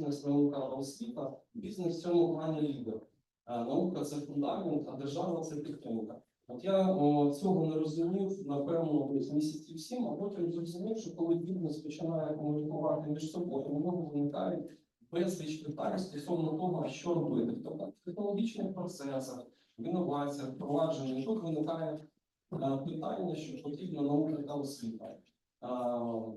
бізнес, наука, освіта. Бізнес в цьому плані лідер. Е, Наука це фундамент, а держава це підтримка. От я о, цього не розумів, напевно, десь місяців сім, а потім зрозумів, що коли бізнес починає комунікувати між собою, у нього виникають безліч питань стосовно того, що робити. Тобто в технологічних процесах, в інноваціях, впровадженні, тут виникає е, питання, що потрібна наука та освіта. Е,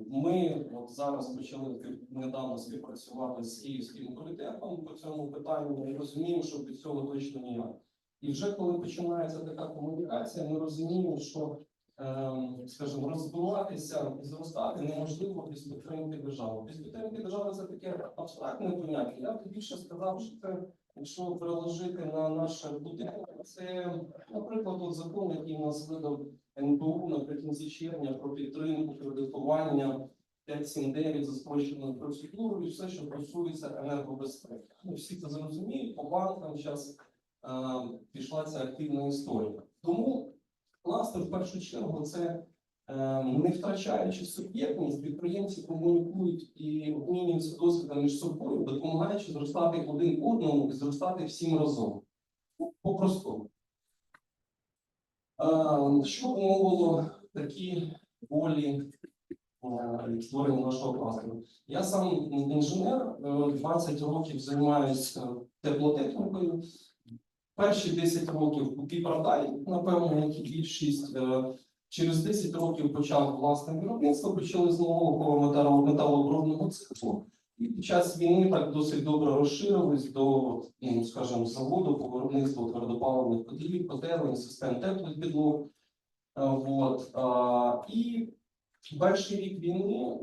Ми от зараз почали недавно співпрацювати з київським комітетом по цьому питанню і розуміємо, що від цього точно ніяк. І вже коли починається така комунікація, ми розуміємо, що ем, скажімо, розвиватися і зростати неможливо без підтримки держави. Без підтримки держави це таке абстрактне поняття. Я б більше сказав, що це, якщо переложити на наше будинок, це, наприклад, от закон, який нас видав НБУ наприкінці червня про підтримку кредитування 579 за спрощеною процедурою, все, що стосується енергобезпеки. Ну, всі це зрозуміють, по банкам зараз пішла ця активна історія. Тому кластер в першу чергу це е, не втрачаючи суб'єктність, підприємці комунікують і обмінюються досвідом між собою, допомагаючи зростати один одному і зростати всім разом. По-простому. Е, Що умовило такі волі е, створення нашого кластеру? Я сам інженер, е, 20 років займаюся теплотехнікою. Перші 10 років у Кіпрадай, напевно, як і більшість. Через 10 років почав власне виробництво, почали з нового металообробного циклу. І під час війни так досить добре розширились до, ну, скажімо, заводу по виробництву твердопаливних котлів, котелень, систем теплих підлог. Е, Вот. а, І перший рік війни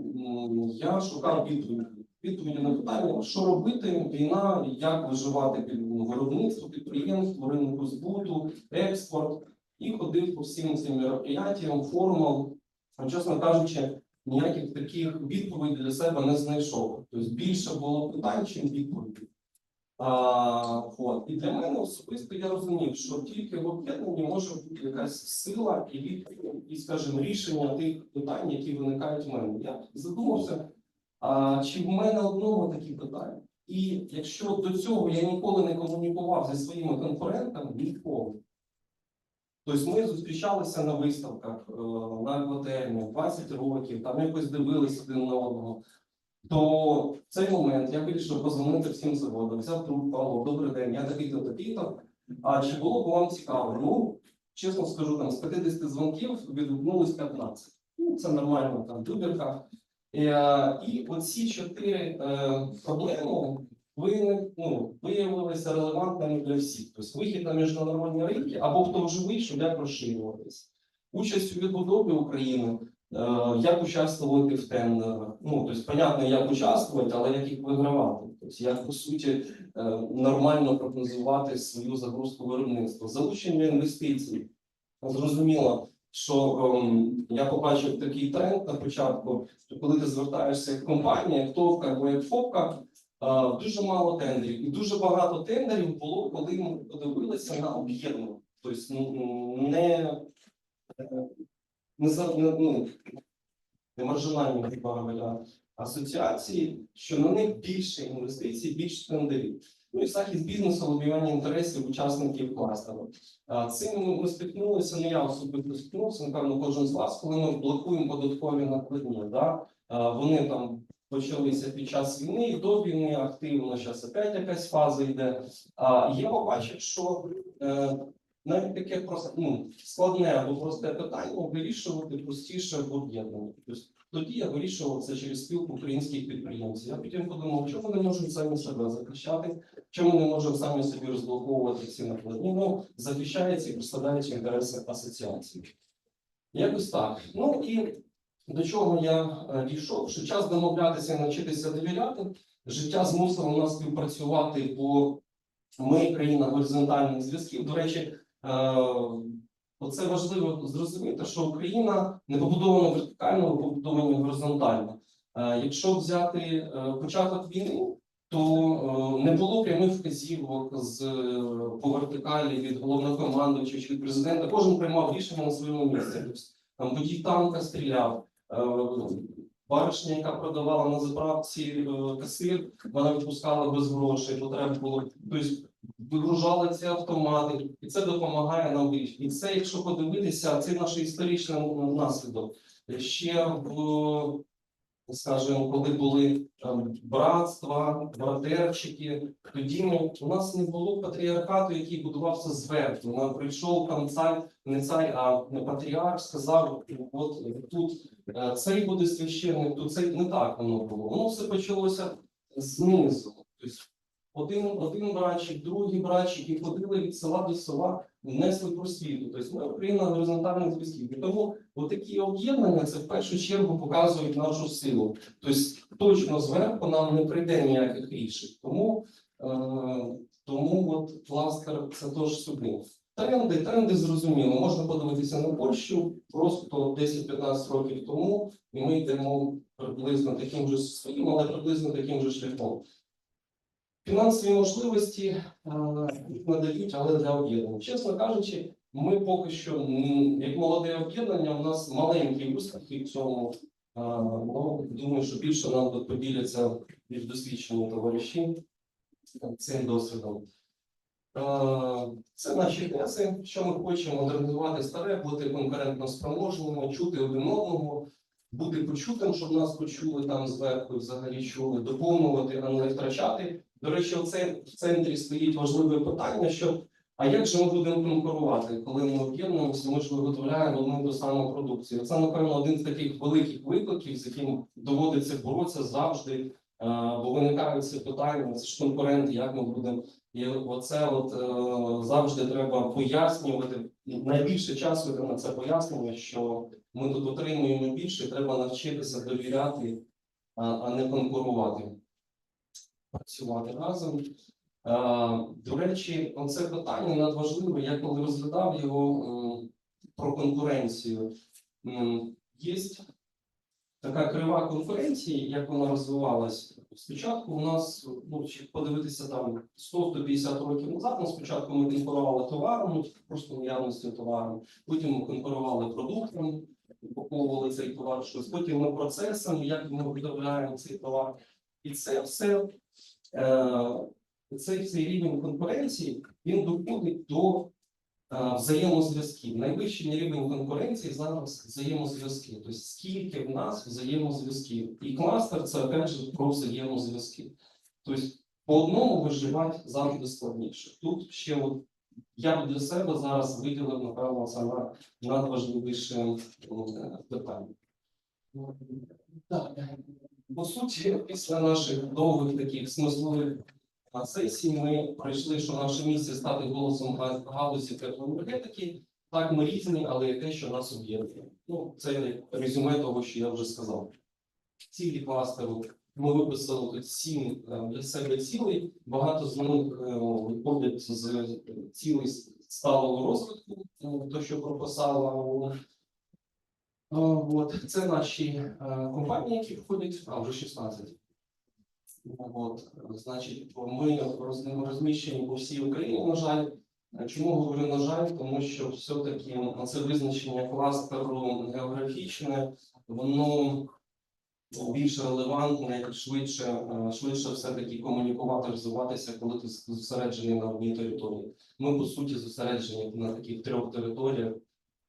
я шукав відповіді. Відповіді на питання, що робити, війна, як виживати під ну, виробництво, підприємство, ринку збуту, експорт. І ходив по всім цим мероприятіям, форумам. Чесно кажучи, ніяких таких відповідей для себе не знайшов. Тобто більше було питань, чим відповідей. А, от. І для мене особисто я розумів, що тільки в об'єднанні може бути якась сила і відповідь, і, скажімо, рішення тих питань, які виникають в мене. Я задумався, а, чи в мене одного такі питання. І якщо до цього я ніколи не комунікував зі своїми конкурентами, ніколи. Тобто ми зустрічалися на виставках, е, на акватермі 20 років, там якось дивилися один на одного. То в цей момент я вирішив позвонити всім заводам, взяв трубку, алло, добрий день, я такий-то, такий-то. А чи було б вам цікаво? Ну, чесно скажу, там з 50 дзвонків відгукнулось 15. Ну, це нормально, там вибірка. Е, І оці чотири е, проблеми ну, виявилися релевантними для всіх. Тобто вихід на міжнародні ринки, або хто вже вийшов, як розширюватись. Участь у відбудові України, е, як участвувати в тендерах. Ну, тобто, понятно, як участвувати, але як їх вигравати. Тобто, як по суті е, нормально прогнозувати свою загрузку виробництва. Залучення інвестицій. Зрозуміло, що ем, я побачив такий тренд на початку, що коли ти звертаєшся як компанія, як ТОВКа або як ФОПКа, дуже мало тендерів. І дуже багато тендерів було, коли ми подивилися на об'єднання. Тобто ну, не, е, не, ну, не маржинальні грубо асоціації, що на них більше інвестицій, більше тендерів. Ну і захист бізнесу, лобіювання інтересів учасників кластеру. Цим ми- стикнулися, не я особисто стикнувся, напевно, кожен з вас, коли ми блокуємо податкові накладні. Да? Вони там почалися під час війни і до війни активно, зараз опять якась фаза йде. А я побачив, що е, навіть таке просто ну, складне або просте питання вирішувати простіше в об'єднанні. Тобто тоді я вирішував це через спілку українських підприємців. Я потім подумав, чому не можуть самі себе захищати, чому не можемо самі собі розблоковувати ці накладні. Ну, захищається і представляючи інтереси асоціації. Якось так. Ну і до чого я е, дійшов, що час домовлятися і навчитися довіряти. Життя змусило нас співпрацювати, бо ми країна горизонтальних зв'язків. До речі, е, оце важливо зрозуміти, що Україна не побудована вертикально, а побудована горизонтально. Е, Якщо взяти початок війни, то не було прямих вказівок з по вертикалі від головнокомандуючого чи від президента. Кожен приймав рішення на своєму місці. Там водій танка стріляв, баришня, яка продавала на заправці е, касир, вона відпускала без грошей, то було. Тобто вигружали ці автомати, і це допомагає нам більше. І це, якщо подивитися, це наш історичний наслідок. Ще в скажімо, коли були там братства, братерчики, тоді ну, у нас не було патріархату, який будувався зверху. Нам прийшов там цар, не цар, а не патріарх, сказав: от тут е, цей буде священник, тут цей не так воно було. Воно все почалося знизу. Тобто один, один братчик, другий братчик, і ходили від села до села, несли просвіту. Тобто ми Україна горизонтальних зв'язків. І тому отакі об'єднання це в першу чергу показують нашу силу. Тобто точно зверху нам не прийде ніяких рішень. Тому, е, тому от кластер це теж сюди. Тренди, тренди зрозуміло. Можна подивитися на Польщу просто 10-15 років тому, і ми йдемо приблизно таким же своїм, але приблизно таким же шляхом. Фінансові можливості е, надають, але для об'єднання. Чесно кажучи, ми поки що, як молоде об'єднання, у нас маленькі успіхи в цьому. Е, Ну, думаю, що більше нам тут поділяться більш досвідчені товариші цим досвідом. Е, Це наші тези, що ми хочемо модернізувати старе, бути конкурентно спроможними, чути один одного, бути почутим, щоб нас почули там зверху, взагалі чули, доповнювати, а не втрачати. До речі, оце в центрі стоїть важливе питання, що а як же ми будемо конкурувати, коли ми об'єднуємося, ми ж виготовляємо одну ту саму продукцію. Це, напевно, один з таких великих викликів, з яким доводиться боротися завжди, е, бо виникають ці питання, це ж конкуренти, як ми будемо. І оце от е, завжди треба пояснювати. Найбільше часу на це пояснення, що ми тут отримуємо більше, треба навчитися довіряти, а не конкурувати працювати разом. Е, До речі, це питання надважливе. Я коли розглядав його про конкуренцію, є така крива конкуренції, як вона розвивалась. Спочатку у нас, ну, подивитися там 100-150 років назад, ну, спочатку ми конкурували товаром, просто наявністю товару, потім ми конкурували продуктом, упаковували цей товар, щось, потім ми процесом, як ми виготовляємо цей товар. І це все е, цей, цей рівень конкуренції він доходить до е, взаємозв'язків. Найвищий рівень конкуренції зараз взаємозв'язки. Тобто скільки в нас взаємозв'язків. І кластер це опять же про взаємозв'язки. Тобто по одному виживати завжди складніше. Тут ще от я б для себе зараз виділив, напевно, на надважливіше е, питання. Так. По суті, після наших довгих таких смислових сесій ми пройшли, що наше місце стати голосом га- галузі теплоенергетики. Так, ми різні, але є те, що нас об'єднує. Ну, це резюме того, що я вже сказав. Цілі кластеру ми виписали тут сім е, для себе цілей. Багато з них е, виходять з цілей сталого розвитку, е, то, що прописала От, це наші е, компанії, які входять, а вже 16. От, значить, ми розміщені по всій Україні, на жаль. Чому говорю на жаль? Тому що все-таки це визначення кластеру географічне, воно більш релевантне і швидше, е, швидше все-таки комунікувати, розвиватися, коли ти зосереджений на одній території. Ми, по суті, зосереджені на таких трьох територіях: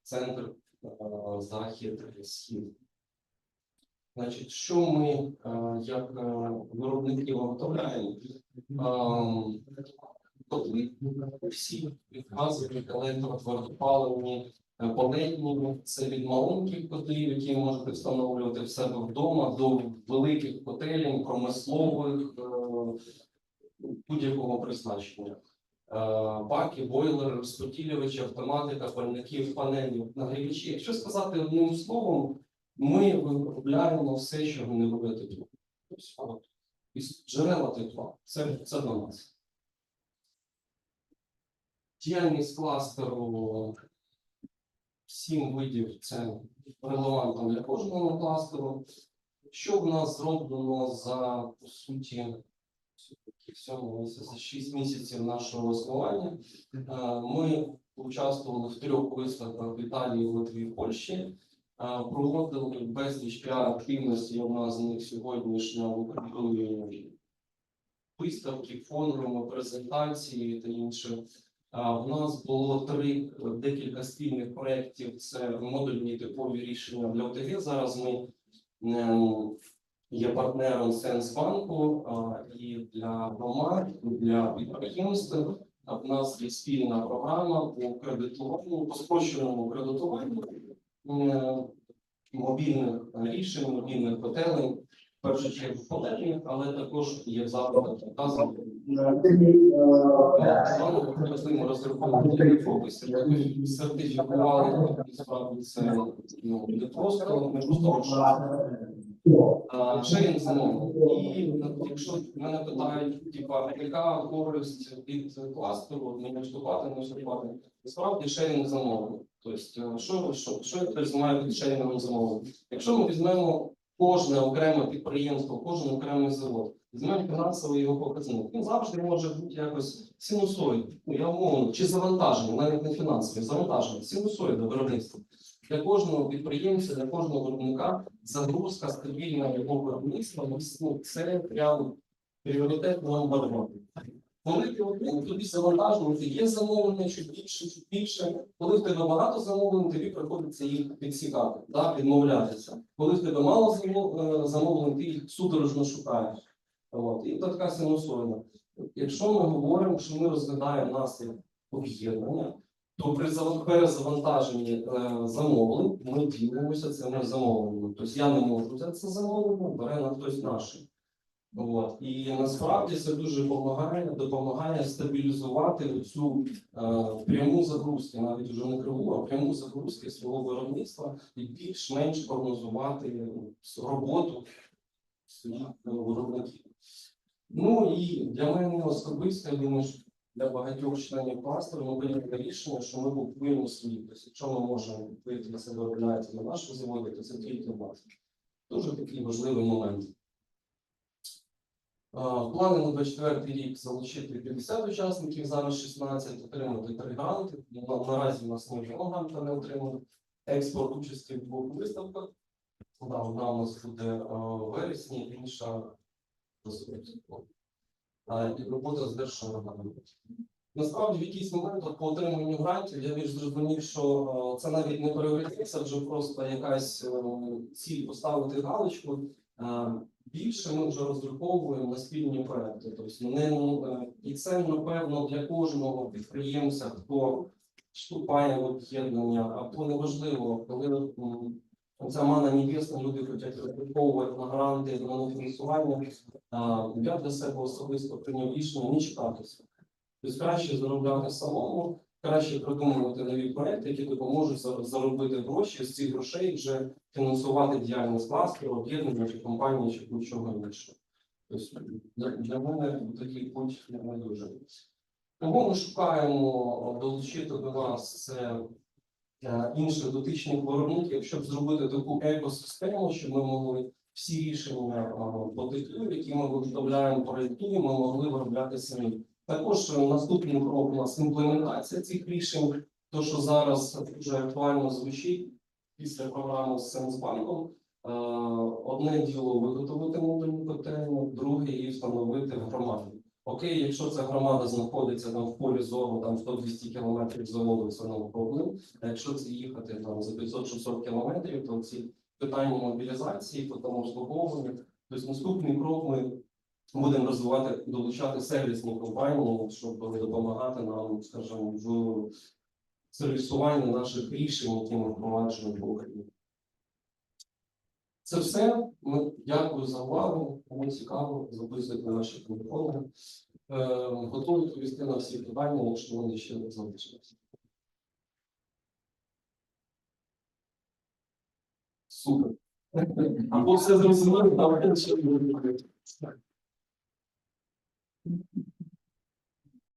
центр, е, захід, схід. Значить, що ми е, як е, виробники виготовляємо? Ем, Котли всі газові, електро, твердопаливні, е, палетні. Це від маленьких котлів, які можете встановлювати в себе вдома, до великих котелень, промислових, будь-якого призначення. Е, Баки, бойлери, розподілювачі, автоматика, пальників, панелі, нагрівачі. Якщо сказати одним словом, ми виробляємо все, що генерує тепло. Тобто, джерела тепла. Це, це до нас. Діяльність кластеру сім видів це релевантно для кожного кластеру. Що в нас зроблено за по суті сьомого місяця, 6 місяців нашого існування? Е, Ми участвували в трьох виставках в Італії, Литві, Польщі. проводили безліч піар-активності. Одна з них Україні виставки, форуми, презентації та інше. У нас було три е, декілька спільних проєктів. Це модульні типові рішення для ОТГ. Зараз ми ем, є партнером Сенсбанку і для громад, і для підприємств. В нас є спільна програма по кредитуванню, по спрощеному кредитуванню е, мобільних рішень, мобільних готелей. В першу чергу готелів, але також є запити показу ми розраховували фокуси, сертифікували, справді це ну, не просто, не просто Шерінг замовлення. І ну, якщо мене питають, типа, яка користь від кластеру, мені вступати, не вступати, насправді шерінг замовлення. Тобто, що, що, що я розумію під шерінгом замовлення? Якщо ми візьмемо кожне окреме підприємство, кожен окремий завод, візьмемо фінансовий його показник, він завжди може бути якось синусоїд, ну я умовно, чи завантажений, навіть не фінансовий, завантажений, синусоїда виробництва. Для кожного підприємця, для кожного виробника загрузка стабільна його виробництва, ну, це прям пріоритет номер один. Коли ти один, тобі завантажувати, є замовлення, чуть більше, чуть більше. Коли в тебе багато замовлень, тобі приходиться їх підсікати, да, відмовлятися. Коли в тебе мало е, замовлень, ти їх судорожно шукаєш. От, і така синусоїда. Якщо ми говоримо, що ми розглядаємо наслідок об'єднання, то при перезавантаженні е, замовлень ми ділимося цими замовленнями. Тобто я не можу взяти це замовлення, бере на хтось наше. От. І насправді це дуже допомагає, допомагає стабілізувати цю е, пряму загрузку, навіть вже не криву, а пряму загрузки свого виробництва і більш-менш прогнозувати роботу своїх виробників. Ну і для мене особисто, я думаю, що для багатьох членів кластеру ми прийняли рішення, що ми купуємо свої. Тобто, якщо ми можемо купити на себе виробляється на нашому заводі, то це тільки в. Дуже такий важливий момент. Плани на 24 рік залучити 50 учасників, зараз 16, отримати 3 гранти. Наразі у нас ні одного гранта не отримали. Експорт участі в двох виставках. Одна у нас буде в вересні, інша розпочатку. І робота з державою. Насправді, в якийсь момент по отриманню грантів я більш зрозумів, що це навіть не пріоритет, це вже просто якась е, ціль поставити галочку. Е, Більше ми вже розраховуємо на спільні проекти. Тобто не ну, е, і це напевно для кожного підприємця, хто вступає в об'єднання, або неважливо, коли м, ця мана небесна, люди хочуть розраховувати на гранти, на фінансування. Я для себе особисто прийняв рішення не чекатися. Тобто краще заробляти самому, краще придумувати нові проекти, які допоможуть заробити гроші з цих грошей вже фінансувати діяльність кластеру, об'єднання чи компанії, чи будь-чого іншого. Тобто для, мене такий путь не дуже. Тому ми шукаємо долучити до нас це інших дотичних виробників, щоб зробити таку екосистему, щоб ми могли всі рішення е, по типу, які ми виготовляємо, проєктуємо, могли виробляти самі. Також е, наступний крок у нас імплементація цих рішень, то що зараз дуже актуально звучить після програми з Сенсбанком. Е, Одне діло виготовити модульні котельні, друге її встановити в громаді. Окей, якщо ця громада знаходиться там в полі зору, там 100-200 кілометрів заводу, це не проблем. А якщо це їхати там за 500-600 кілометрів, то ці питання мобілізації, потім обслуговування. Тобто наступний крок ми будемо розвивати, долучати сервісні компанії, щоб допомагати нам, скажімо, в сервісуванні наших рішень, які ми впроваджуємо в Україні. Це все. Ми дякую за увагу. Кому цікаво, записуйте наші телефони. Е, готові відповісти на всі питання, якщо вони ще не залишилися. Супер. Або все зрозуміло, там ще не буде.